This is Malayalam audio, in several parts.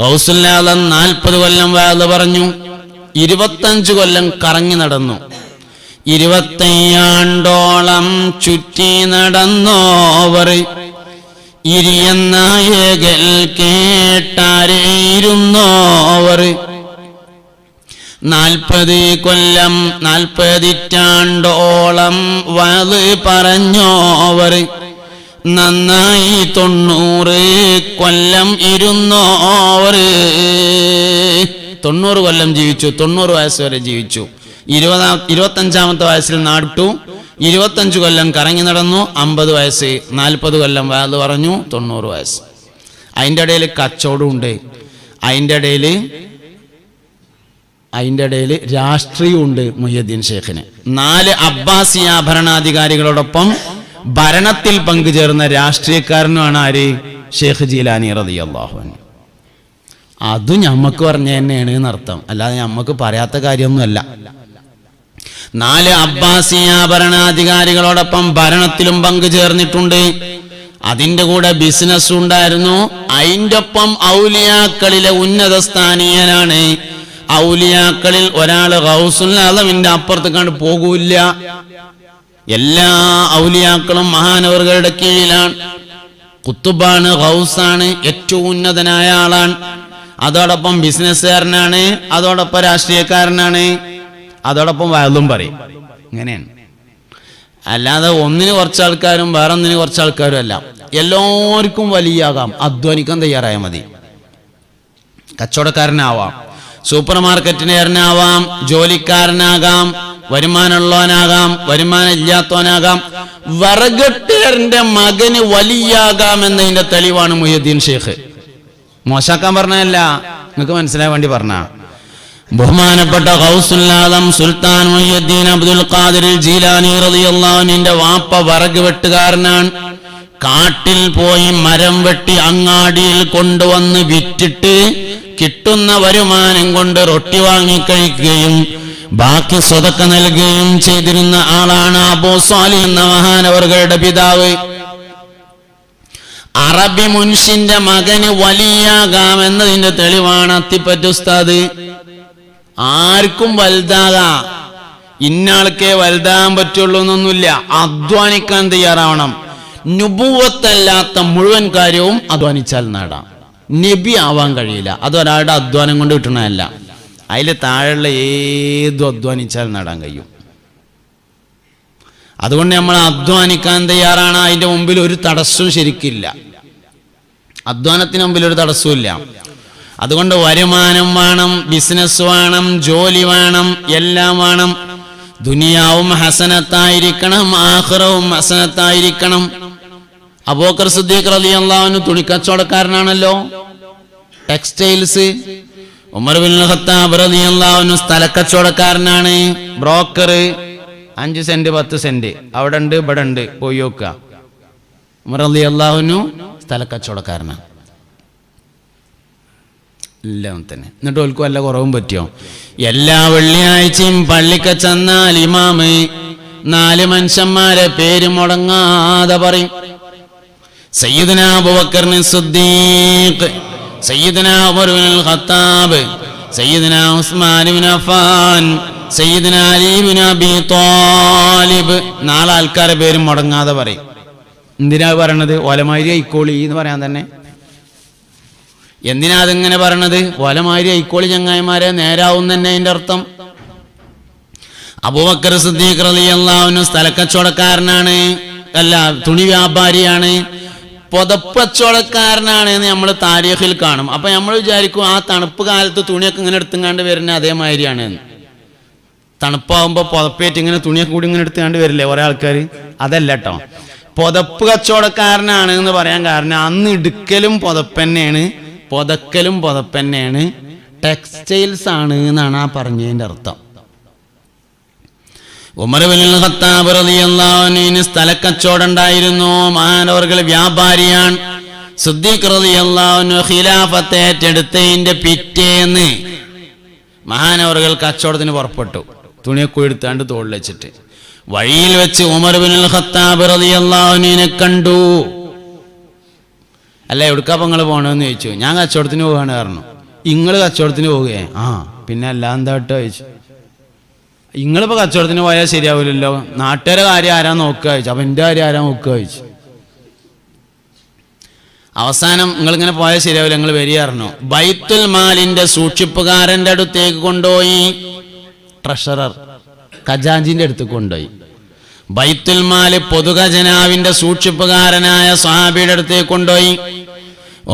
ഔസുല്ലാദം നാൽപ്പത് കൊല്ലം വാത് പറഞ്ഞു. ഇരുപത്തഞ്ചു കൊല്ലം കറങ്ങി നടന്നു. ഇരുപത്തയ്യാണ്ടോളം ചുറ്റി നടന്നോവർ. ഇരിയനായകൽ കേട്ടാരേയിരുന്നോവർ. നാൽപ്പത് കൊല്ലം നാൽപ്പതിറ്റാണ്ടോളം വത് പറഞ്ഞോവർ. നന്നായി തൊണ്ണൂറ് കൊല്ലം ഇരുന്നോറ്. തൊണ്ണൂറ് കൊല്ലം ജീവിച്ചു തൊണ്ണൂറ് വയസ്സ് വരെ ജീവിച്ചു. ഇരുപതാം ഇരുപത്തഞ്ചാമത്തെ വയസ്സിൽ നാട്ടു. ഇരുപത്തഞ്ച് കൊല്ലം കറങ്ങി നടന്നു അമ്പത് വയസ്സ് നാൽപ്പത് കൊല്ലം വയത് പറഞ്ഞു തൊണ്ണൂറ് വയസ്സ്. അതിന്റെ ഇടയിൽ കച്ചവടമുണ്ട് അതിന്റെ ഇടയിൽ അതിന്റെ ഇടയിൽ രാഷ്ട്രീയമുണ്ട് മുഹ്യദ്ദീൻ ഷേഖിന്. നാല് അബ്ബാസിയ ഭരണാധികാരികളോടൊപ്പം ഭരണത്തിൽ പങ്കുചേർന്ന രാഷ്ട്രീയക്കാരനുമാണ് ആര്? ഷേഖ് ജീലാനി റതി അത് ഞമ്മക്ക് പറഞ്ഞ തന്നെയാണ് എന്നർത്ഥം അല്ലാതെ ഞമ്മക്ക് പറയാത്ത കാര്യമൊന്നുമല്ല. നാല് അബ്ബാസിയ ഭരണാധികാരികളോടൊപ്പം ഭരണത്തിലും പങ്കുചേർന്നിട്ടുണ്ട്. അതിന്റെ കൂടെ ബിസിനസ് ഉണ്ടായിരുന്നു. അതിന്റെ ഒപ്പം ഔലിയാക്കളിലെ ഉന്നത സ്ഥാനീയനാണ്. ഔലിയാക്കളിൽ ഒരാൾ ഗൗസുൽ ആലമിന്റെ അപ്പുറത്ത് പോകൂല്ല. എല്ലാ ഔലിയാക്കളും മഹാനവറുകളുടെ കീഴിലാണ്. കുത്തുബാണ് ഹൗസാണ് ഏറ്റവും ഉന്നതനായ ആളാണ്. അതോടൊപ്പം ബിസിനസ്സുകാരനാണ് അതോടൊപ്പം രാഷ്ട്രീയക്കാരനാണ് അതോടൊപ്പം വയലും പറയും. ഇങ്ങനെയാണ്. അല്ലാതെ ഒന്നിന് കുറച്ച് ആൾക്കാരും വേറെ ഒന്നിന് കുറച്ച് ആൾക്കാരും അല്ല. എല്ലാവർക്കും വലിയാകാം. അധ്വാനിക്കാൻ തയ്യാറായാൽ മതി. കച്ചവടക്കാരനാവാം. സൂപ്പർ മാർക്കറ്റിനുകാരനാവാം ജോലിക്കാരനാകാം. വരുമാനമുള്ളവനാകാം വരുമാനം ഇല്ലാത്തവനാകാം വറകട്ടുകാരന്റെ മകന് വലിയാകാം എന്നതിന്റെ തെളിവാണ് മുഹ്യദ്ദീൻ ഷേഖ് മോശാക്കാൻ പറഞ്ഞല്ല നിങ്ങൾക്ക് മനസ്സിലാൻ വേണ്ടി പറഞ്ഞ ബഹുമാനപ്പെട്ട ഹൗസുല്ലാദം സുൽത്താൻ മുഹ്യദ്ദീൻ അബ്ദുൽ ഖാദിർ ജീലാനി റളിയല്ലാഹുവിന്റെ വാപ്പ വറക് വെട്ടുകാരനാണ് കാട്ടിൽ പോയി മരം വെട്ടി അങ്ങാടിയിൽ കൊണ്ടുവന്ന് വിറ്റിട്ട് കിട്ടുന്ന വരുമാനം കൊണ്ട് റൊട്ടി വാങ്ങി കഴിക്കുകയും ബാക്കി സ്വതക്ക നൽകുകയും ചെയ്തിരുന്ന ആളാണ് അബൂ സ്വാലി എന്ന മഹാനവറുകളുടെ പിതാവ്. അറബി മുൻഷിന്റെ മകന് വലിയാകാം എന്നതിന്റെ തെളിവാണ് അത്തിപ്പറ്റ ഉസ്താദ്. ആർക്കും വലുതാകാം. ഇന്നാൾക്കേ വലുതാകാൻ പറ്റുള്ളൂ എന്നൊന്നുമില്ല. അധ്വാനിക്കാൻ തയ്യാറാവണം. നുപൂവത്തല്ലാത്ത മുഴുവൻ കാര്യവും അധ്വാനിച്ചാൽ നേടാം. നബി ആവാൻ കഴിയില്ല. അത് ഒരാളുടെ അധ്വാനം കൊണ്ട് കിട്ടണമല്ല അതിൽ താഴെയുള്ള ഏതും അധ്വാനിച്ചാൽ നേടാൻ കഴിയും. അതുകൊണ്ട് നമ്മൾ അധ്വാനിക്കാൻ തയ്യാറാണ്. അതിന്റെ മുമ്പിൽ ഒരു തടസ്സവും ശരിക്കില്ല. അധ്വാനത്തിന് മുമ്പിൽ ഒരു തടസ്സവും അതുകൊണ്ട് വരുമാനം വേണം ബിസിനസ് വേണം ജോലി വേണം എല്ലാം വേണം. ദുനിയാവും ഹസനത്തായിരിക്കണം ആഹ്റവും ഹസനത്തായിരിക്കണം. അബോക്കർ സുദ്ദീഖ് റലി തുണിക്കച്ചവടക്കാരനാണല്ലോ. ടെക്സ്റ്റൈൽസ് ഉമർ ബിൻ ഖത്താബ് റളിയല്ലാഹു സ്ഥലക്കച്ചവടക്കാരനാണ്. ബ്രോക്കർ അഞ്ച് സെന്റ് പത്ത് സെന്റ്. അവിടെ ഉണ്ട് ഇവിടെ ഉണ്ട് പോയി നോക്കുക. ഉമർ അലി അള്ളാഹുനു സ്ഥലക്കച്ചവടക്കാരനാണ്. എല്ലാം തന്നെ. എന്നിട്ട് ഓൽക്ക് വല്ല കുറവും പറ്റിയോ? എല്ലാ വെള്ളിയാഴ്ചയും പള്ളിക്ക ചെന്നാൽ ഇമാമ് നാല് മനുഷ്യന്മാരെ പേര് മുടങ്ങാതെ പറയും. സയ്യിദ്നാ അബൂബക്കറിന് സിദ്ദീഖ്. സയ്യിദന ബിൻ ഖത്താബ് സയ്യിദന ഉസ്മാൻ ഇബ്നു അഫ്ഫാൻ സയ്യിദന അലി ഇബ്നു അബി ത്വാലിബ്. നാല് ആൾക്കാരെ പേര് മുടങ്ങാതെ പറയും. എന്തിനാ പറയണത്? ഓലമാരി ഐക്കോളി എന്ന് പറയാൻ തന്നെ. എന്തിനാ അതിങ്ങനെ പറയണത്? ഓലമാരി ഐക്കോളി ചങ്ങായിമാരെ നേരാവും തന്നെ അതിന്റെ അർത്ഥം. അബൂബക്കർ സിദ്ദീഖ് റളിയല്ലാഹു അൻഹു സ്ഥലക്കച്ചവടക്കാരനാണ്. അല്ല തുണി വ്യാപാരിയാണ്. പുതപ്പച്ചവടക്കാരനാണ് എന്ന് നമ്മൾ താരീഖിൽ കാണും. അപ്പൊ നമ്മൾ വിചാരിക്കും ആ തണുപ്പ് കാലത്ത് തുണിയൊക്കെ ഇങ്ങനെ എടുത്തുങ്ങാണ്ട് വരുന്ന അതേമാതിരിയാണ്. എന്ന് തണുപ്പാവുമ്പോൾ പുതപ്പേറ്റ് ഇങ്ങനെ തുണിയൊക്കെ കൂടി ഇങ്ങനെ എടുത്തുകൊണ്ട് വരില്ലേ ഒരേ ആൾക്കാർ അതല്ല കേട്ടോ പുതപ്പ് കച്ചവടക്കാരനാണ് എന്ന് പറയാൻ കാരണം അന്ന് ഇടുക്കലും പുതപ്പന്നെയാണ് പുതക്കലും പുതപ്പന്നെയാണ് ടെക്സ്റ്റൈൽസ് ആണ് എന്നാണ് ആ പറഞ്ഞതിന്റെ അർത്ഥം. ഉമർ ബിൻ ഖത്താബ് റളിയല്ലാഹുവിന് സ്ഥലക്കച്ചവടം ഉണ്ടായിരുന്നു മഹാനവർകൾ വ്യാപാരിയാണ്. സിദ്ദീഖ് ഖിലാഫത്ത് ഏറ്റെടുത്തതിന്റെ പിറ്റേന്ന് മഹാനവറുകൾ കച്ചവടത്തിന് പുറപ്പെട്ടു. തുണിയൊക്കെ എടുത്താണ്ട് തോളിൽ വെച്ചിട്ട്. വഴിയിൽ വെച്ച് ഉമർ ബിൻ ഖത്താബ് റളിയല്ലാഹുവിനെ കണ്ടു. അല്ല എവിടുക്കാ നിങ്ങൾ പോകണമെന്ന് ചോദിച്ചു. ഞാൻ കച്ചവടത്തിന് പോവാണ് പറഞ്ഞു. നിങ്ങൾ കച്ചവടത്തിന് പോവുകയെ? ആ പിന്നെ അല്ലാന്താട്ടോ? ചോദിച്ചു. നിങ്ങളിപ്പോൾ കച്ചവടത്തിന് പോയാൽ ശരിയാവില്ലല്ലോ നാട്ടുകാരെ കാര്യം ആരാ നോക്കുക ചോദിച്ചു. അപ്പം എന്റെ കാര്യം ആരാ നോക്കുക ചോദിച്ചു. അവസാനം നിങ്ങളിങ്ങനെ പോയാൽ ശരിയാവില്ല നിങ്ങൾ വരികയായിരുന്നു ബൈത്തുൽ മാലിന്റെ സൂക്ഷിപ്പുകാരന്റെ അടുത്തേക്ക് കൊണ്ടുപോയി. ട്രഷറർ ഖജാഞ്ചിന്റെ അടുത്ത് കൊണ്ടുപോയി. ബൈത്തുൽ മാൽ പൊതുഖജനാവിന്റെ സൂക്ഷിപ്പുകാരനായ സ്വഹാബിയുടെ അടുത്തേക്ക് കൊണ്ടുപോയി.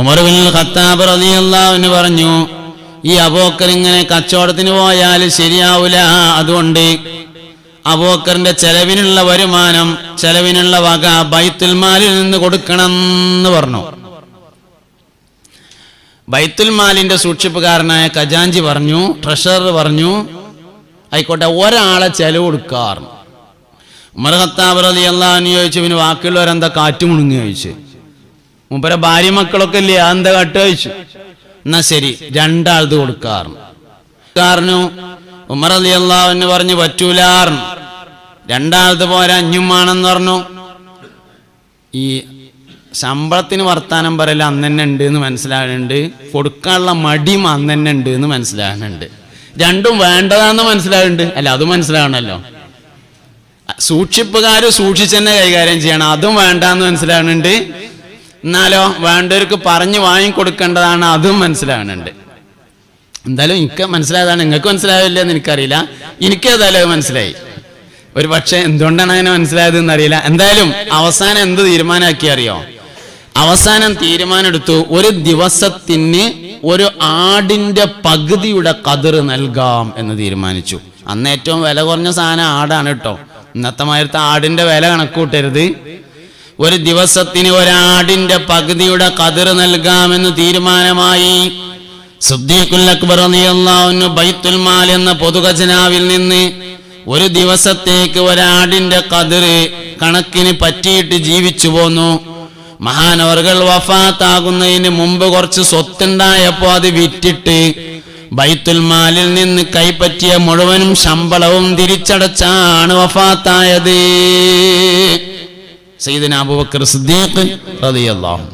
ഉമർ ബിൻ ഖത്താബ് റളിയല്ലാഹു പറഞ്ഞു ഈ അബോക്കർ ഇങ്ങനെ കച്ചവടത്തിന് പോയാൽ ശരിയാവില്ല അതുകൊണ്ട് അബോക്കറിന്റെ ചെലവിനുള്ള വരുമാനം ചെലവിനുള്ള വക ബൈത്തുൽമാലിൽ നിന്ന് കൊടുക്കണം എന്ന് പറഞ്ഞു. ബൈത്തുൽമാലിന്റെ സൂക്ഷിപ്പുകാരനായ ഖജാഞ്ചി പറഞ്ഞു ട്രഷറർ പറഞ്ഞു ആയിക്കോട്ടെ ഒരാളെ ചെലവ് കൊടുക്കാറ്. ഉമർ ഖത്താബ് റലി അള്ളാഹു ചോദിച്ചു പിന്നെ ബാക്കിയുള്ളവരെന്താ കാറ്റ് മുണുങ്ങി ചോദിച്ചു. മുമ്പരെ ഭാര്യ മക്കളൊക്കെ ഇല്ലേ എന്താ കാട്ട് ചോദിച്ചു. എന്നാ ശരി രണ്ടാളത് കൊടുക്കാറുണ്ട് കാരണം ഉമർ അലി എന്ന് പറഞ്ഞു പറ്റൂലാർന്നു. രണ്ടാളത് പോരാ അഞ്ഞുമാണെന്ന് പറഞ്ഞു. ഈ ശമ്പളത്തിന് വർത്താനം പറയല അന്ന് തന്നെ ഉണ്ട് എന്ന് മനസ്സിലാകുന്നുണ്ട് കൊടുക്കാനുള്ള മടിയും അന്ന് തന്നെ ഉണ്ട് എന്ന് മനസ്സിലാകുന്നുണ്ട് രണ്ടും വേണ്ടതാന്ന് മനസ്സിലാകുന്നുണ്ട് അല്ല അതും മനസ്സിലാകണമല്ലോ. സൂക്ഷിപ്പുകാർ സൂക്ഷിച്ച് തന്നെ കൈകാര്യം ചെയ്യണം. അതും വേണ്ടാന്ന് മനസ്സിലാകുന്നുണ്ട് എന്നാലോ വേണ്ടവർക്ക് പറഞ്ഞു വാങ്ങിക്കൊടുക്കേണ്ടതാണ് അതും മനസ്സിലാകുന്നുണ്ട് എന്തായാലും എനിക്ക് മനസ്സിലായതാണ്. നിങ്ങൾക്ക് മനസ്സിലാവില്ലെന്ന് എനിക്കറിയില്ല. എനിക്ക് ഏതായാലും മനസ്സിലായി. ഒരു പക്ഷെ എന്തുകൊണ്ടാണ് അങ്ങനെ മനസ്സിലായത് എന്നറിയില്ല. എന്തായാലും അവസാനം എന്ത് തീരുമാനമാക്കി അറിയോ? അവസാനം തീരുമാനമെടുത്തു. ഒരു ദിവസത്തിന് ഒരു ആടിന്റെ പകുതിയുടെ കതിർ നൽകാം എന്ന് തീരുമാനിച്ചു. അന്ന് ഏറ്റവും വില കുറഞ്ഞ സാധനം ആടാണ് കേട്ടോ. ഇന്നത്തെ മാതിരത്തെ ആടിന്റെ വില കണക്കൂട്ടരുത് ഒരു ദിവസത്തിന് ഒരാടിന്റെ പകുതിയുടെ കതിർ നൽകാമെന്ന് തീരുമാനമായി. സുദ്ദീഖുൽ അക്ബർ ബൈത്തുൽ മാൽ എന്ന പൊതുഖജനാവിൽ നിന്ന് ഒരു ദിവസത്തേക്ക് ഒരാടിന്റെ കതിർ കണക്കിന് പറ്റിയിട്ട് ജീവിച്ചു പോന്നു. മഹാനവറുകൾ വഫാത്താകുന്നതിന് മുമ്പ് കുറച്ച് സ്വത്തുണ്ടായപ്പോ അത് വിറ്റിട്ട് ബൈത്തുൽ മാലിൽ നിന്ന് കൈപ്പറ്റിയ മുഴുവനും ശമ്പളവും തിരിച്ചടച്ചാണ് വഫാത്തായത്. സയ്യിദന അബൂബക്കർ സിദ്ദീഖ് റളിയല്ലാഹു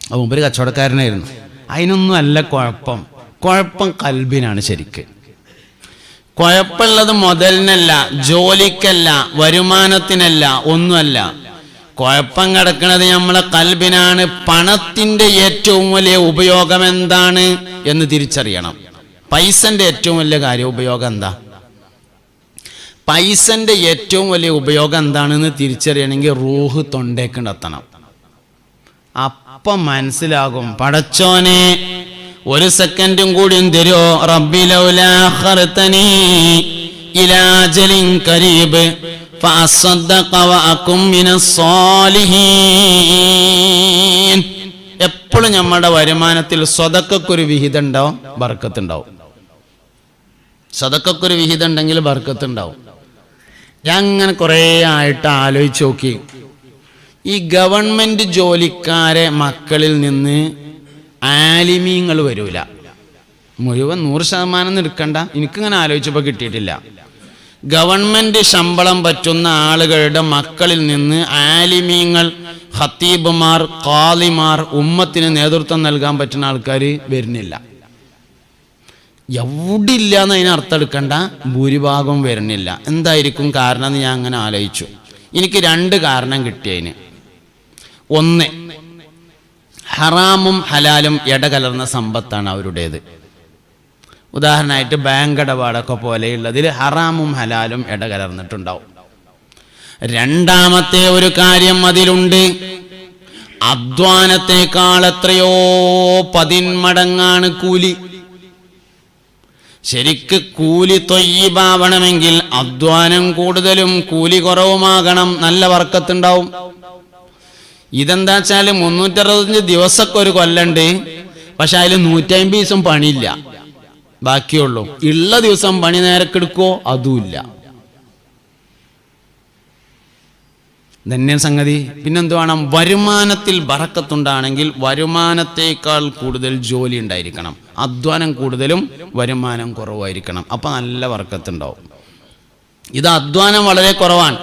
അപ്പൊ മുമ്പ് കച്ചവടക്കാരനായിരുന്നു. അതിനൊന്നും അല്ല കുഴപ്പം. കുഴപ്പം കൽബിനാണ് ശരിക്ക്. കുഴപ്പമുള്ളത് മുതലിനല്ല ജോലിക്കല്ല വരുമാനത്തിനല്ല ഒന്നുമല്ല. കുഴപ്പം കിടക്കുന്നത് നമ്മളെ കൽബിനാണ്. പണത്തിന്റെ ഏറ്റവും വലിയ ഉപയോഗം എന്താണ് എന്ന് തിരിച്ചറിയണം. പൈസന്റെ ഏറ്റവും വലിയ കാര്യം ഉപയോഗം എന്താ? പൈസന്റെ ഏറ്റവും വലിയ ഉപയോഗം എന്താണെന്ന് തിരിച്ചറിയണമെങ്കിൽ റൂഹ് തൊണ്ടേക്ക് എത്തണം. അപ്പം മനസ്സിലാകും പടച്ചോനെ ഒരു സെക്കൻഡും കൂടി തരുമോ റബ്ബിലൗലാഖർത്തനി ഇലാജലിൻ കരീബ് എപ്പോഴും നമ്മുടെ വരുമാനത്തിൽ സ്വതക്കൊരു വിഹിതം ഉണ്ടാവും ബർക്കത്തുണ്ടാവും സ്വതക്കൊരു വിഹിതം ഉണ്ടെങ്കിൽ ബർക്കത്തുണ്ടാവും ഞാൻ അങ്ങനെ കുറേ ആയിട്ട് ആലോചിച്ച് നോക്കി. ഈ ഗവൺമെന്റ് ജോലിക്കാരെ മക്കളിൽ നിന്ന് ആലിമീങ്ങൾ വരൂല. മുഴുവൻ നൂറ് ശതമാനം എടുക്കണ്ട. എനിക്കിങ്ങനെ ആലോചിച്ചപ്പോൾ കിട്ടിയിട്ടില്ല. ഗവൺമെന്റ് ശമ്പളം പറ്റുന്ന ആളുകളുടെ മക്കളിൽ നിന്ന് ആലിമീങ്ങൾ ഹത്തീബുമാർ കാലിമാർ ഉമ്മത്തിന് നേതൃത്വം നൽകാൻ പറ്റുന്ന ആൾക്കാർ വരുന്നില്ല. എവിടില്ല എന്ന് അതിന് അർത്ഥം എടുക്കണ്ട. ഭൂരിഭാഗം വരുന്നില്ല. എന്തായിരിക്കും കാരണം എന്ന് ഞാൻ അങ്ങനെ ആലോചിച്ചു. എനിക്ക് രണ്ട് കാരണം കിട്ടിയതിന് ഒന്ന് ഹറാമും ഹലാലും ഇടകലർന്ന സമ്പത്താണ് അവരുടേത്. ഉദാഹരണമായിട്ട് ബാങ്ക് ഇടപാടൊക്കെ പോലെയുള്ളതിൽ ഹറാമും ഹലാലും ഇടകലർന്നിട്ടുണ്ടാവും. രണ്ടാമത്തെ ഒരു കാര്യം അതിലുണ്ട്. അധ്വാനത്തെക്കാൾ എത്രയോ പതിന്മടങ്ങാണ് കൂലി. ശരിക്ക് കൂലി തൊയ്യീബാവണമെങ്കിൽ അധ്വാനം കൂടുതലും കൂലി കുറവുമാകണം. നല്ല വർക്കത്തുണ്ടാവും. ഇതെന്താ വെച്ചാൽ മുന്നൂറ്ററുപത്തഞ്ച് ദിവസമൊക്കെ ഒരു കൊല്ലണ്ട്. പക്ഷെ അതിൽ നൂറ്റമ്പത് ദിവസം പണിയില്ല. ബാക്കിയുള്ളൂ. ഉള്ള ദിവസം പണി നേരക്കെടുക്കോ അതുമില്ല. ധന്യം സംഗതി. പിന്നെന്ത് വേണം? വരുമാനത്തിൽ ബറക്കത്തുണ്ടാണെങ്കിൽ വരുമാനത്തേക്കാൾ കൂടുതൽ ജോലി ഉണ്ടായിരിക്കണം. അധ്വാനം കൂടുതലും വരുമാനം കുറവായിരിക്കണം. അപ്പൊ നല്ല വർക്കത്തുണ്ടാവും. ഇത് അധ്വാനം വളരെ കുറവാണ്.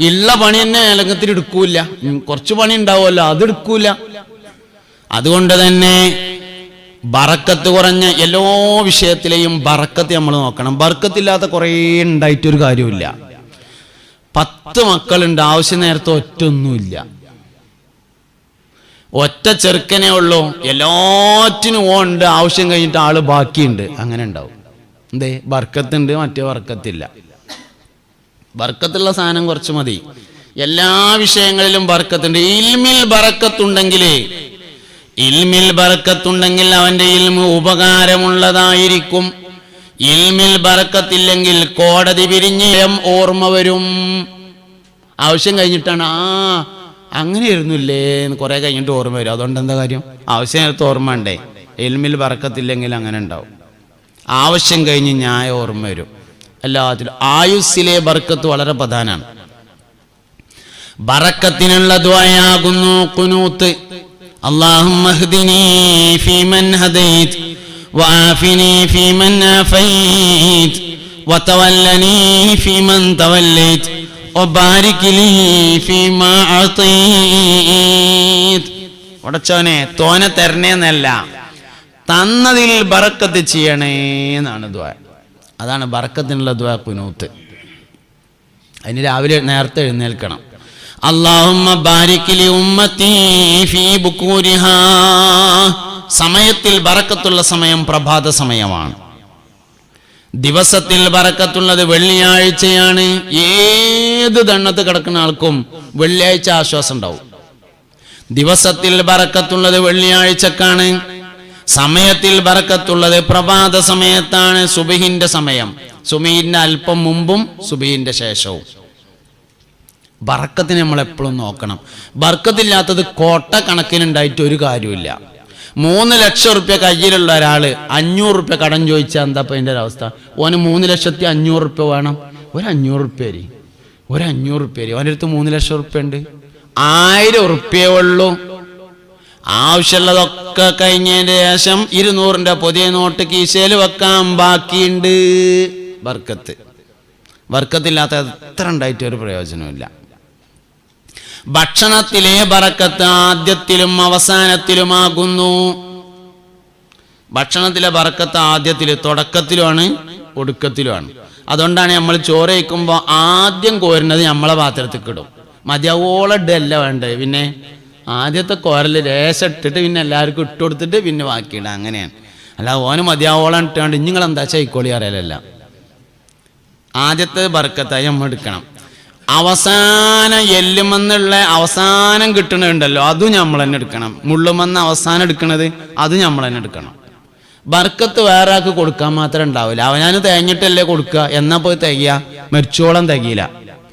ഉള്ള പണി തന്നെ ഏലകത്തിൽ എടുക്കൂല കുറച്ച് പണി ഉണ്ടാവുമല്ലോ അത് എടുക്കൂല അതുകൊണ്ട് തന്നെ ബറക്കത്ത് കുറഞ്ഞ എല്ലാ വിഷയത്തിലെയും ബറക്കത്ത് നമ്മൾ നോക്കണം. ബറക്കത്തില്ലാത്ത കുറേ ഉണ്ടായിട്ടൊരു കാര്യമില്ല പത്ത് മക്കളുണ്ട് ആവശ്യം നേരത്തെ ഒറ്റ ഒന്നുമില്ല ഒറ്റ ചെറുക്കനെ ഉള്ളൂ. എല്ലാറ്റിനും ഓണ്ട് ആവശ്യം കഴിഞ്ഞിട്ട് ആൾ ബാക്കിയുണ്ട്. അങ്ങനെ ഉണ്ടാവും. എന്തേ? ബർക്കത്തുണ്ട് മറ്റേ വർക്കത്തില്ല. ബർക്കത്തുള്ള സാധനം കുറച്ച് മതി. എല്ലാ വിഷയങ്ങളിലും ബർക്കത്തുണ്ട് ഇൽമിൽ ബറക്കത്തുണ്ടെങ്കിൽ ഇൽമിൽ ബറക്കത്തുണ്ടെങ്കിൽ അവന്റെ ഇൽമ് ഉപകാരമുള്ളതായിരിക്കും. ഇൽമിൽ ബറക്കത്തില്ലെങ്കിൽ കോടതി പിരിഞ്ഞ് എം ഓർമ്മ വരും. ആവശ്യം കഴിഞ്ഞിട്ടാണ് ആ അങ്ങനെയായിരുന്നില്ലേ എന്ന് കുറെ കഴിഞ്ഞിട്ട് ഓർമ്മ വരും അതുകൊണ്ട് എന്താ കാര്യം ആവശ്യം നേരത്തെ ഓർമ്മ ഉണ്ടേ എൽമിൽ ബറക്കത്തില്ലെങ്കിൽ അങ്ങനെ ഉണ്ടാവും ആവശ്യം കഴിഞ്ഞ് ന്യായ ഓർമ്മ വരും എല്ലാത്തിലും ആയുസ്സിലെ ബർക്കത്ത് വളരെ പ്രധാനമാണ് ബറക്കത്തിനുള്ള ദ്വയാകുന്നു കുനൂത്ത് اللهم اهدني فيمن هديت وعافني فيمن عافيت وتولني فيمن توليت ഒബാരിക് ലീ ഫീമാ തോനെ തരണേന്നല്ല. തന്നതിൽ ബറക്കത്ത് ചെയ്യണേ എന്നാണ് ദ്വാ. അതാണ് ബറക്കത്തിനുള്ള ദ്വാ കുനൂത്ത്. അതിന് രാവിലെ നേരത്തെ എഴുന്നേൽക്കണം. അള്ളാഹുമ്മ ബാരിക്കിലി ഉമ്മത്തി ഫീ സമയത്തിൽ ബറക്കത്തുള്ള സമയം പ്രഭാത സമയമാണ്. ദിവസത്തിൽ വറക്കത്തുള്ളത് വെള്ളിയാഴ്ചയാണ്. ഏത് ദണ്ണത്ത് കിടക്കുന്ന ആൾക്കും വെള്ളിയാഴ്ച ആശ്വാസം ഉണ്ടാവും. ദിവസത്തിൽ വറക്കത്തുള്ളത് വെള്ളിയാഴ്ചക്കാണ്. സമയത്തിൽ വറക്കത്തുള്ളത് പ്രഭാത സമയത്താണ് സുബിഹിന്റെ സമയം. സുബിഹിന്റെ അല്പം മുമ്പും സുബിഹിന്റെ ശേഷവും. ബറക്കത്തിന് നമ്മൾ എപ്പോഴും നോക്കണം. ബർക്കത്തില്ലാത്തത് കോട്ട കണക്കിനുണ്ടായിട്ട് ഒരു കാര്യമില്ല മൂന്ന് ലക്ഷം റുപ്യ കയ്യിലുള്ള ഒരാൾ അഞ്ഞൂറ് റുപ്യ കടം ചോദിച്ചാൽ എന്താ ഇപ്പൊ എന്റെ അവസ്ഥ? ഓന് മൂന്ന് ലക്ഷത്തി അഞ്ഞൂറ് റുപ്യ വേണം. ഒരു അഞ്ഞൂറ് റുപ്യ തരി. ഒരു അഞ്ഞൂറ് റുപ്യ തരി. ഓന്റെ അടുത്ത് മൂന്ന് ലക്ഷം റുപ്യ ഉണ്ട്. ആയിരം റുപ്യേ ഉള്ളൂ. ആവശ്യമുള്ളതൊക്കെ കഴിഞ്ഞതിന്റെ ശേഷം ഇരുന്നൂറിന്റെ പുതിയ നോട്ട് കീശയിൽ വെക്കാൻ ബാക്കിയുണ്ട്. വർക്കത്ത് വർക്കത്തില്ലാത്ത എത്ര ഉണ്ടായിട്ട് ഒരു പ്രയോജനമില്ല ഭക്ഷണത്തിലെ ബറക്കത്ത് ആദ്യത്തിലും അവസാനത്തിലുമാകുന്നു. ഭക്ഷണത്തിലെ ബറക്കത്ത് ആദ്യത്തിൽ തുടക്കത്തിലുമാണ് ഒടുക്കത്തിലുമാണ്. അതുകൊണ്ടാണ് നമ്മൾ ചോറ് കഴിക്കുമ്പോൾ ആദ്യം കോരുന്നത് നമ്മളെ പാത്രത്തിൽ ഇടും. മതിയാവോളം ഇടല്ല വേണ്ടത്. പിന്നെ ആദ്യത്തെ കോരൽ ലേശം ഇട്ടിട്ട് പിന്നെ എല്ലാവർക്കും ഇട്ട് കൊടുത്തിട്ട് പിന്നെ ബാക്കിയിടുക അങ്ങനെയാണ്. അല്ല ഓന് മതിയാവോളം ഇട്ടാണ്ട് നിങ്ങൾ എന്താ ചൈക്കോളി അറിയാലല്ല ആദ്യത്തെ ബർക്കത്തായി നമ്മൾ എടുക്കണം. അവസാനം എല്ലുമെന്നുള്ള അവസാനം കിട്ടണുണ്ടല്ലോ അതും നമ്മൾ തന്നെ എടുക്കണം. മുള്ളുമെന്ന് അവസാനം എടുക്കണത് അത് നമ്മൾ തന്നെ എടുക്കണം. ബർക്കത്ത് വേറെ ആൾക്ക് കൊടുക്കാൻ മാത്രം ഉണ്ടാവില്ല. അവനാന് തേഞ്ഞിട്ടല്ലേ കൊടുക്കുക. എന്നാ പോയി തികയ? മരിച്ചോളം തികയില്ല.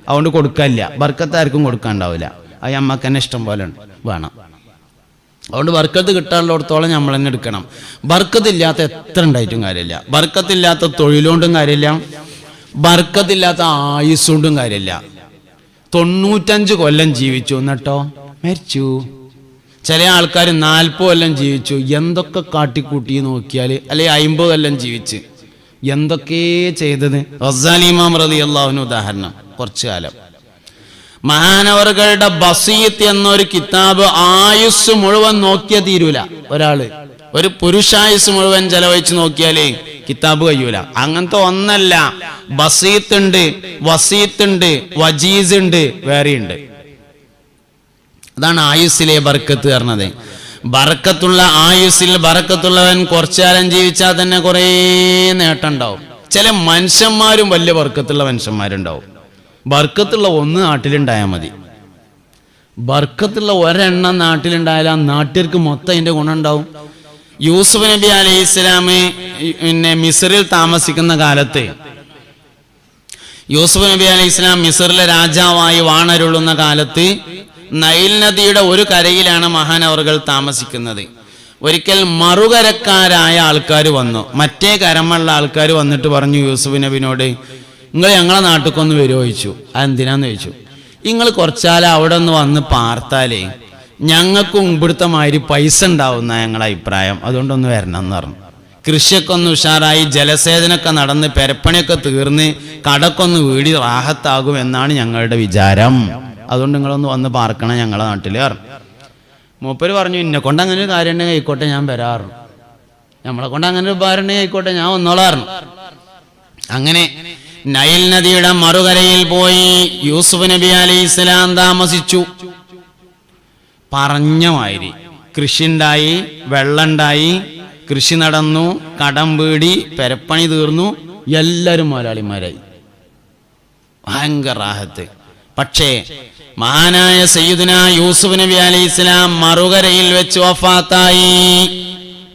അതുകൊണ്ട് കൊടുക്കാനില്ല ബർക്കത്ത് ആർക്കും കൊടുക്കാൻ ഉണ്ടാവില്ല. അത് നമ്മക്ക് തന്നെ ഇഷ്ടം പോലെ വേണം. അതുകൊണ്ട് ബർക്കത്ത് കിട്ടാനുള്ളിടത്തോളം നമ്മൾ തന്നെ എടുക്കണം. ബർക്കത്ത് ബർക്കത്തില്ലാത്ത എത്ര ഉണ്ടായിട്ടും കാര്യമില്ല. ബർക്കത്തില്ലാത്ത തൊഴിലുകൊണ്ടും കാര്യമില്ല. ബർക്കത്തില്ലാത്ത ആയുസ് കൊണ്ടും കാര്യമില്ല. തൊണ്ണൂറ്റഞ്ച് കൊല്ലം ജീവിച്ചു എന്നിട്ടോ? മരിച്ചു. ചില ആൾക്കാർ നാൽപ്പത് കൊല്ലം ജീവിച്ചു. എന്തൊക്കെ കാട്ടിക്കൂട്ടി നോക്കിയാൽ അല്ലെ അയിമ്പത് കൊല്ലം ജീവിച്ച്. എന്തൊക്കെ ചെയ്തത്? റസാലിമാം റതി അള്ളാഹുവിന് ഉദാഹരണം. കുറച്ചു കാലം. മഹാനവറുകളുടെ ബസീത്ത് എന്നൊരു കിതാബ് ആയുസ് മുഴുവൻ നോക്കിയ തീരൂല ഒരാൾ. ഒരു പുരുഷായുസ് മുഴുവൻ ചെലവഴിച്ച് നോക്കിയാലേ കിതാബ് കഴിയൂല. അങ്ങനത്തെ ഒന്നല്ല. ബസീത്ത് ഉണ്ട് വസീത്ത് ഉണ്ട് വജീസ് ഉണ്ട് വേറെയുണ്ട്. അതാണ് ആയുസ്സിലെ ബർക്കത്ത് പറഞ്ഞത്. ബർക്കത്തുള്ള ആയുസ്സിൽ ബർക്കത്തുള്ളവൻ കുറച്ചുകാലം ജീവിച്ചാൽ തന്നെ കുറേ നേട്ടം ഉണ്ടാവും ചില മനുഷ്യന്മാരും വലിയ ബർക്കത്തുള്ള മനുഷ്യന്മാരുണ്ടാവും. ബർക്കത്തുള്ള ഒന്ന് നാട്ടിലുണ്ടായാൽ മതി. ബർക്കത്തുള്ള ഒരെണ്ണം നാട്ടിലുണ്ടായാൽ ആ നാട്ടുകാർക്ക് മൊത്തം അതിന്റെ ഗുണം ഉണ്ടാവും യൂസുഫ് നബി അലൈഹി ഇസ്ലാം പിന്നെ മിസറിൽ താമസിക്കുന്ന കാലത്ത് യൂസുഫ് നബി അലൈഹി ഇസ്ലാം മിസറിലെ രാജാവായി വാണരുളുന്ന കാലത്ത് നൈൽ നദിയുടെ ഒരു കരയിലാണ് മഹാനവറുകൾ താമസിക്കുന്നത്. ഒരിക്കൽ മറുകരക്കാരായ ആൾക്കാർ വന്നു. മറ്റേ കരമുള്ള ആൾക്കാർ വന്നിട്ട് പറഞ്ഞു യൂസുഫ് നബിനോട് നിങ്ങൾ ഞങ്ങളെ നാട്ടിൽ കൊന്ന് വരുമോ ചോദിച്ചു. അതെന്തിനാന്ന്? ചോദിച്ചു. നിങ്ങൾ കുറച്ചാൽ അവിടെ ഒന്ന് വന്ന് പാർത്താലേ ഞങ്ങൾക്കും ഇവിടുത്തെ മാതിരി പൈസ ഉണ്ടാവുന്ന ഞങ്ങളുടെ അഭിപ്രായം. അതുകൊണ്ടൊന്ന് വരണം എന്ന് പറഞ്ഞു. കൃഷിയൊക്കെ ഒന്ന് ഉഷാറായി ജലസേചനമൊക്കെ നടന്ന് പെരപ്പണിയൊക്കെ തീർന്ന് കടക്കൊന്ന് വീടി റാഹത്താകും എന്നാണ് ഞങ്ങളുടെ വിചാരം. അതുകൊണ്ട് നിങ്ങളൊന്ന് വന്ന് പാർക്കണം ഞങ്ങളുടെ നാട്ടിൽ പറഞ്ഞു. മൂപ്പര് പറഞ്ഞു എന്നെ കൊണ്ട് അങ്ങനെ ഒരു കാര്യം ഉണ്ടെങ്കിൽ ആയിക്കോട്ടെ ഞാൻ വരാറുണ്ട് നമ്മളെ കൊണ്ട് അങ്ങനെ ഒരു ഉപകാരം ആയിക്കോട്ടെ ഞാൻ വന്നോളാറുണ്ട് അങ്ങനെ നൈൽ നദിയുടെ മറുകരയിൽ പോയി യൂസുഫ് നബി അലി ഇസ്ലാം താമസിച്ചു. പറഞ്ഞ മാതിരി കൃഷി ഉണ്ടായി വെള്ളമുണ്ടായി കൃഷി നടന്നു കടം വീടി പെരപ്പണി തീർന്നു എല്ലാവരും മുതലാളിമാരായി. ഭയങ്കര റാഹത്ത്. പക്ഷേ മഹാനായ സയ്യുദിന യൂസുഫ് നബി അലൈഹി ഇസ്ലാം മറുകരയിൽ വെച്ച് വഫാത്തായി.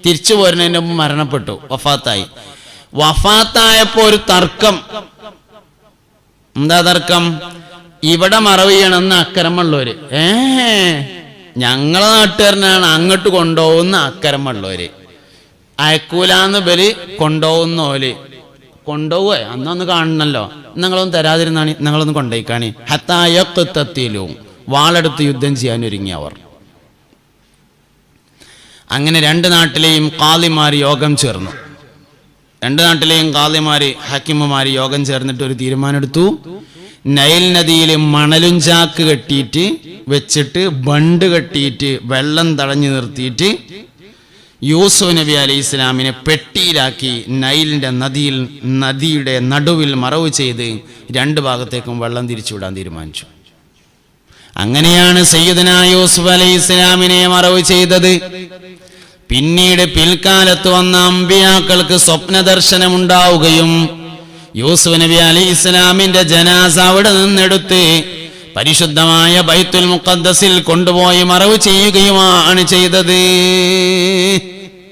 തിരിച്ചു പോരുന്നതിന് മുമ്പ് മരണപ്പെട്ടു. വഫാത്തായി. വഫാത്തായപ്പോ ഒരു തർക്കം. എന്താ തർക്കം? ഇവിടെ മറവ് ചെയ്യണമെന്ന് അക്കരമുള്ളവര്. ഏ ഞങ്ങളെ നാട്ടുകാരനാണ് അങ്ങോട്ട് കൊണ്ടുപോകുന്ന അക്കരമുള്ളവര് അയക്കൂലാന്ന് ബലി കൊണ്ടുപോകുന്ന ഓൽ. കൊണ്ടുപോവേ അന്നൊന്ന് കാണണല്ലോ. നിങ്ങളൊന്നും തരാതിരുന്നാണ് നിങ്ങളൊന്ന് കൊണ്ടുപോയിക്കാണി ഹത്തായത്തെത്തിയിലും വാളെടുത്ത് യുദ്ധം ചെയ്യാൻ ഒരുങ്ങി അവർ. അങ്ങനെ രണ്ട് നാട്ടിലെയും കാളിമാർ യോഗം ചേർന്നു. രണ്ട് നാട്ടിലെയും കാളിമാര് ഹക്കിമ്മമാർ യോഗം ചേർന്നിട്ട് ഒരു തീരുമാനം എടുത്തു നൈൽ നദിയിൽ മണലും ചാക്ക് കെട്ടിയിട്ട് വെച്ചിട്ട് ബണ്ട് കെട്ടിയിട്ട് വെള്ളം തടഞ്ഞു നിർത്തിയിട്ട് യൂസുഫ് നബി അലൈഹി ഇസ്ലാമിനെ പെട്ടിയിലാക്കി നൈലിന്റെ നദിയിൽ നദിയുടെ നടുവിൽ മറവ് ചെയ്ത് രണ്ട് ഭാഗത്തേക്കും വെള്ളം തിരിച്ചുവിടാൻ തീരുമാനിച്ചു. അങ്ങനെയാണ് സയ്യിദന യൂസുഫ് അലൈഹി ഇസ്ലാമിനെ മറവ് ചെയ്തത്. പിന്നീട് പിൽക്കാലത്ത് വന്ന അമ്പിയാക്കൾക്ക് സ്വപ്ന ദർശനമുണ്ടാവുകയും യൂസുഫ് നബി അലി ഇസ്ലാമിന്റെ ജനാസ അവിടെ നിന്നെടുത്ത് പരിശുദ്ധമായ ബൈത്തുൽ മുഖദ്ദസിൽ കൊണ്ടുപോയി മറവ് ചെയ്യുകയുമാണ് ചെയ്തത്.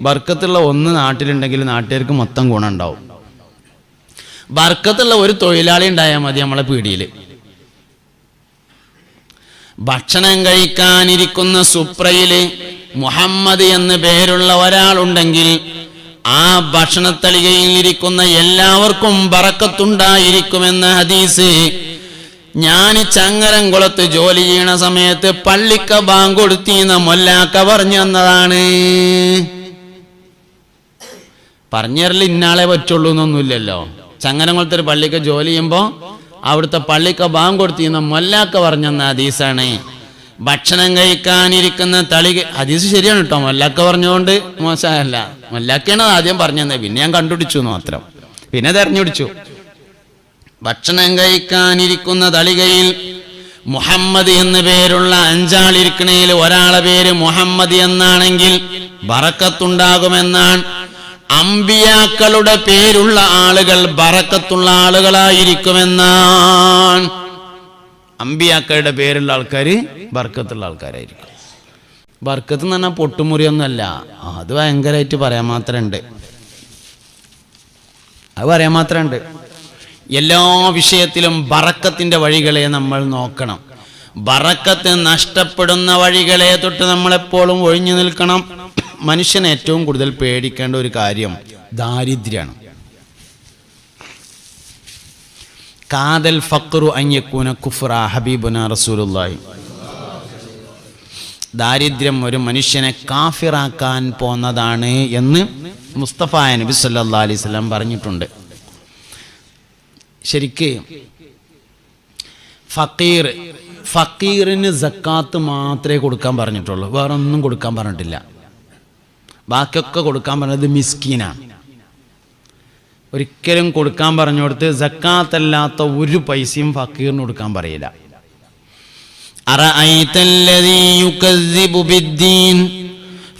ബർക്കത്തുള്ള ഒന്ന് നാട്ടിലുണ്ടെങ്കിൽ നാട്ടുകാർക്ക് മൊത്തം ഗുണമുണ്ടാവും ബർക്കത്തുള്ള ഒരു തൊഴിലാളി ഉണ്ടായാൽ മതി നമ്മളെ പീടിയിൽ ഭക്ഷണം കഴിക്കാനിരിക്കുന്ന സുപ്രയിൽ മുഹമ്മദ് എന്ന് പേരുള്ള ഒരാളുണ്ടെങ്കിൽ ആ ഭക്ഷണത്തളികയിൽ ഇരിക്കുന്ന എല്ലാവർക്കും ബറക്കത്തുണ്ടായിരിക്കുമെന്ന ഹദീസ് ഞാൻ ചങ്ങരംകുളത്ത് ജോലി ചെയ്യണ സമയത്ത് പള്ളിക്ക ബാങ്ക് കൊടുത്തീന്ന മൊല്ലാക്ക പറഞ്ഞു തന്നതാണ്. പറഞ്ഞറിൽ ഇന്നാളെ പറ്റുള്ളൂ എന്നൊന്നുമില്ലല്ലോ. ചങ്ങരംകുളത്ത് ഒരു പള്ളിക്ക് ജോലി ചെയ്യുമ്പോൾ അവിടുത്തെ പള്ളിക്ക ബാങ്ക് കൊടുത്തീന്ന മൊല്ലാക്ക പറഞ്ഞു തന്ന ഹദീസാണ്. ഭക്ഷണം കഴിക്കാനിരിക്കുന്ന തളി ഹദീസ് ശരിയാണ് കേട്ടോ. മൊല്ലാക്ക പറഞ്ഞുകൊണ്ട് മോശമല്ല. മൊല്ലാക്കയാണ് ആദ്യം പറഞ്ഞത് പിന്നെ ഞാൻ കണ്ടുപിടിച്ചു മാത്രം. പിന്നെ തെരഞ്ഞെടുച്ചു ഭക്ഷണം കഴിക്കാനിരിക്കുന്ന തളികയിൽ മുഹമ്മദ് എന്ന് പേരുള്ള അഞ്ചാളിരിക്കണയിൽ ഒരാളെ പേര് മുഹമ്മദ് എന്നാണെങ്കിൽ ബറക്കത്തുണ്ടാകുമെന്നാണ്. അമ്പിയാക്കളുടെ പേരുള്ള ആളുകൾ ബറക്കത്തുള്ള ആളുകളായിരിക്കുമെന്നാണ്. അമ്പിയാക്കളുടെ പേരുള്ള ആൾക്കാർ ബർക്കത്തുള്ള ആൾക്കാരായിരിക്കും. ബർക്കത്ത് എന്ന് പറഞ്ഞാൽ പൊട്ടുമുറിയൊന്നുമല്ല. അത് ഭയങ്കരമായിട്ട് പറയാൻ മാത്രമുണ്ട്. അത് പറയാൻ മാത്രമുണ്ട്. എല്ലാ വിഷയത്തിലും ബറക്കത്തിന്റെ വഴികളെ നമ്മൾ നോക്കണം. ബറക്കത്ത് നഷ്ടപ്പെടുന്ന വഴികളെ തൊട്ട് നമ്മളെപ്പോഴും ഒഴിഞ്ഞു നിൽക്കണം. മനുഷ്യൻ ഏറ്റവും കൂടുതൽ പേടിക്കേണ്ട ഒരു കാര്യം ദാരിദ്ര്യമാണ്. കാതൽ ഫക്രു അയ്യക്കൂന കുഫ്ര ഹബീബുന റസൂലുള്ളാഹി. ദാരിദ്ര്യം ഒരു മനുഷ്യനെ കാഫിറാക്കാൻ പോന്നതാണ് എന്ന് മുസ്തഫ നബി സല്ലാ അലൈഹി പറഞ്ഞിട്ടുണ്ട്. ശരിക്ക് ഫക്കീർ ഫക്കീറിന് സക്കാത്ത് മാത്രമേ കൊടുക്കാൻ പറഞ്ഞിട്ടുള്ളൂ. വേറെ ഒന്നും കൊടുക്കാൻ പറഞ്ഞിട്ടില്ല. ബാക്കിയൊക്കെ കൊടുക്കാൻ പറഞ്ഞത് മിസ്കീനാണ് ഒരിക്കലും കൊടുക്കാൻ പറഞ്ഞുകൊടുത്ത് സക്കാത്തല്ലാത്ത ഒരു പൈസയും ഫക്കീറിന് കൊടുക്കാൻ പറയില്ല.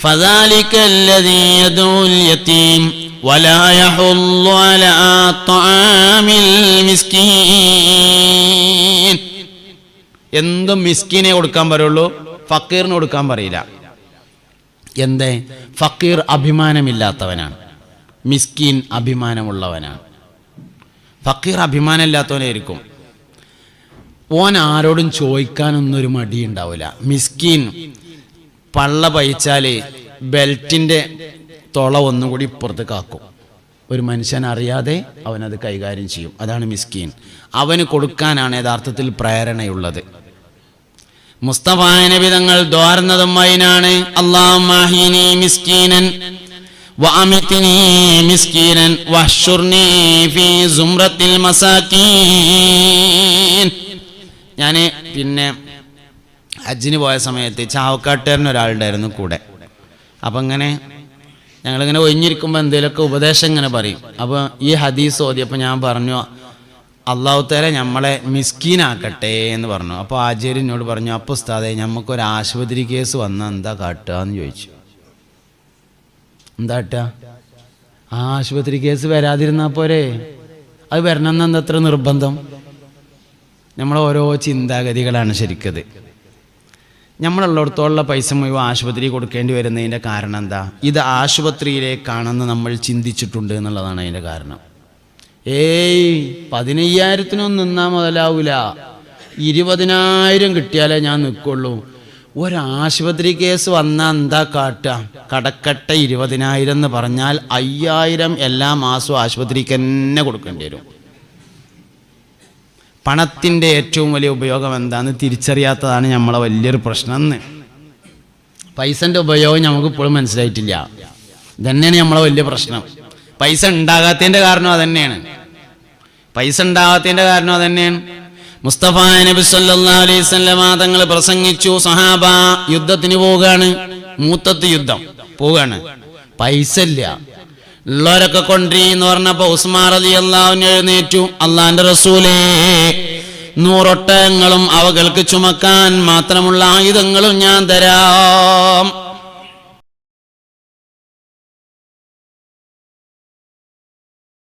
فذلك الذي يدعو اليتيم ولا يحض على طعام المسكين എന്തും മിസ്കിനെ കൊടുക്കാൻ പറയുള്ളൂ ഫക്കീറിന് കൊടുക്കാൻ പറയില്ല എന്തേ ഫക്കീർ അഭിമാനമില്ലാത്തവനാണ് മിസ്കീൻ അഭിമാനമുള്ളവനാണ് ഫക്കീർ അഭിമാനമില്ലാത്തവനായിരിക്കും ഓൻ ആരോടും ചോദിക്കാനൊന്നും ഒരു മടി ഉണ്ടാവില്ല മിസ്കീൻ പള്ള പയിച്ചാൽ ബെൽറ്റിന്റെ തുള ഒന്നുകൂടി ഇപ്പുറത്ത് കാക്കും. ഒരു മനുഷ്യൻ അറിയാതെ അവനത് കൈകാര്യം ചെയ്യും. അതാണ് മിസ്കീൻ. അവന് കൊടുക്കാനാണ് യഥാർത്ഥത്തിൽ പ്രേരണയുള്ളത്. മുസ്തഫാനബി തങ്ങൾ ദ്വാർന്നതും അതിനാണ് അള്ളാഹീനി മിസ്കീനൻ ഫീ ഞാൻ പിന്നെ ഹജ്ജിന് പോയ സമയത്ത് ചാവക്കാട്ടുകാരൻ ഒരാളുണ്ടായിരുന്നു കൂടെ. അപ്പം ഇങ്ങനെ ഞങ്ങളിങ്ങനെ ഒഴിഞ്ഞിരിക്കുമ്പോൾ എന്തെങ്കിലുമൊക്കെ ഉപദേശം ഇങ്ങനെ പറയും. അപ്പോൾ ഈ ഹദീസ് ഓതിയപ്പോൾ ഞാൻ പറഞ്ഞു അള്ളാഹുത്തേരെ നമ്മളെ മിസ്കീനാക്കട്ടെ എന്ന് പറഞ്ഞു. അപ്പോൾ ആചാര്യ എന്നോട് പറഞ്ഞു അപ്പോൾ ഉസ്താദെ നമുക്കൊരു ആശുപത്രി കേസ് വന്നാൽ എന്താ കാട്ടുക എന്ന് ചോദിച്ചു. എന്താ കാട്ടുക ആശുപത്രി കേസ് വരാതിരുന്നാൽ പോരെ. അത് വരണമെന്ന് എന്താ അത്ര നിർബന്ധം? നമ്മളോരോ ചിന്താഗതികളാണ് ശരിക്കത്. നമ്മളുള്ളിടത്തോളം പൈസ മുഴുവൻ ആശുപത്രി കൊടുക്കേണ്ടി വരുന്നതിന്റെ കാരണം എന്താ? ഇത് ആശുപത്രിയിലേക്കാണെന്ന് നമ്മൾ ചിന്തിച്ചിട്ടുണ്ട് എന്നുള്ളതാണ് അതിന്റെ കാരണം. ഏയ് പതിനയ്യായിരത്തിനൊന്നും നിന്നാൽ മുതലാവില്ല ഇരുപതിനായിരം കിട്ടിയാലേ ഞാൻ നിൽക്കുള്ളൂ. ഒരാശുപത്രി കേസ് വന്നാൽ എന്താ കാട്ടുക? കടക്കട്ട ഇരുപതിനായിരം എന്ന് പറഞ്ഞാൽ അയ്യായിരം എല്ലാ മാസവും ആശുപത്രിക്ക് തന്നെ കൊടുക്കേണ്ടി വരും. പണത്തിന്റെ ഏറ്റവും വലിയ ഉപയോഗം എന്താണെന്ന് തിരിച്ചറിയാത്തതാണ് നമ്മളെ വലിയൊരു പ്രശ്നം എന്ന്. പൈസന്റെ ഉപയോഗം നമുക്ക് ഇപ്പോഴും മനസ്സിലായിട്ടില്ല. ഇതന്നെയാണ് നമ്മളെ വലിയ പ്രശ്നം. പൈസ ഉണ്ടാകാത്തതിന്റെ കാരണം അതന്നെയാണ്. പൈസ ഉണ്ടാകാത്തതിന്റെ കാരണം അതന്നെയാണ്. മുസ്തഫ നബി തങ്ങൾ പ്രസംഗിച്ചു സഹാബ യുദ്ധത്തിന് പോവുകയാണ് മൂത്തത്ത് യുദ്ധം പോവുകയാണ്. പൈസ ഇല്ല. ഉള്ളവരൊക്കെ കൊണ്ടി എന്ന് പറഞ്ഞപ്പോ ഉസ്മാർ അലി അള്ളാഹുവിന് എഴുന്നേറ്റു. അള്ളാന്റെ റസൂലേ നൂറൊട്ടകങ്ങളും അവകൾക്ക് ചുമക്കാൻ മാത്രമുള്ള ആയുധങ്ങളും ഞാൻ തരാം.